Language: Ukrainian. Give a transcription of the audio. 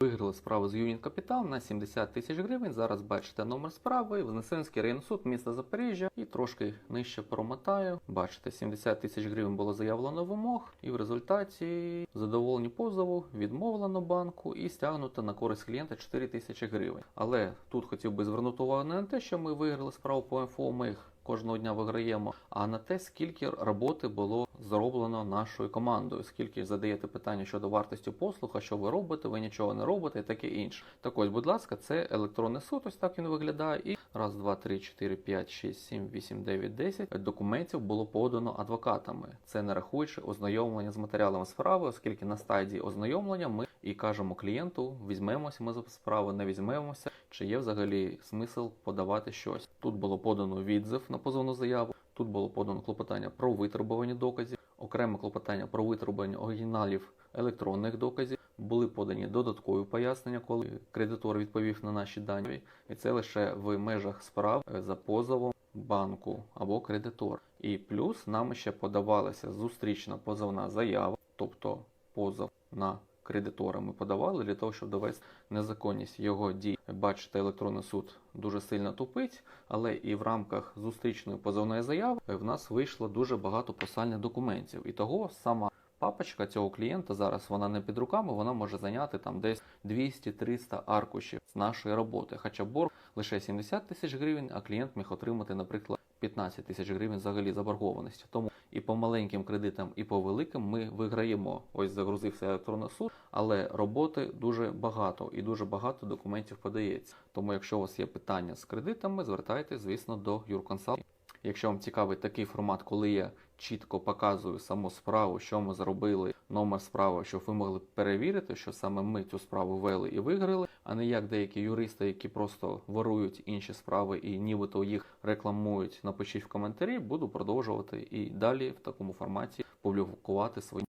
Виграли справу з Юніт Капітал на 70 тисяч гривень. Зараз бачите номер справи. Вознесенський районний суд міста Запоріжжя. І трошки нижче промотаю. Бачите, 70 тисяч гривень було заявлено вимог, і в результаті задоволені позову, відмовлено банку і стягнуто на користь клієнта 4 тисячі гривень. Але тут хотів би звернути увагу не на те, що ми виграли справу по МФО, ми їх кожного дня виграємо, а на те, скільки роботи було зроблено нашою командою, скільки задаєте питання щодо вартості послуг, а що ви робите, ви нічого не робите і таке інше. Так ось, будь ласка, це електронний суд, ось так він виглядає. І раз, два, три, чотири, п'ять, шість, сім, вісім, дев'ять, десять документів було подано адвокатами. Це не рахуючи ознайомлення з матеріалами справи, оскільки на стадії ознайомлення ми і кажемо клієнту, візьмемося ми за справу, не візьмемося, чи є взагалі смисл подавати щось. Тут було подано відзив на позовну заяву. Тут було подано клопотання про витребування доказів, окреме клопотання про витребування оригіналів електронних доказів. Були подані додаткові пояснення, коли кредитор відповів на наші дані, і це лише в межах справ е, за позовом банку або кредитор. І плюс нам ще подавалася зустрічна позовна заява, тобто позов на кредитора ми подавали для того, щоб довести незаконність його дій. Бачите, електронний суд дуже сильно тупить, але і в рамках зустрічної позовної заяви в нас вийшло дуже багато посальних документів. І того сама папочка цього клієнта зараз вона не під руками, вона може зайняти там десь 200-300 аркушів з нашої роботи. Хоча борг лише 70 тисяч гривень, а клієнт міг отримати, наприклад, 15 тисяч гривень взагалі заборгованості. Тому і по маленьким кредитам, і по великим ми виграємо. Ось загрузився електронний суд, але роботи дуже багато і дуже багато документів подається. Тому, якщо у вас є питання з кредитами, звертайтеся, звісно, до Юрконсалт. Якщо вам цікавий такий формат, коли я чітко показую саму справу, що ми зробили, номер справи, щоб ви могли перевірити, що саме ми цю справу вели і виграли, а не як деякі юристи, які просто ворують інші справи і нібито їх рекламують. Напишіть в коментарі, буду продовжувати і далі в такому форматі публікувати свої.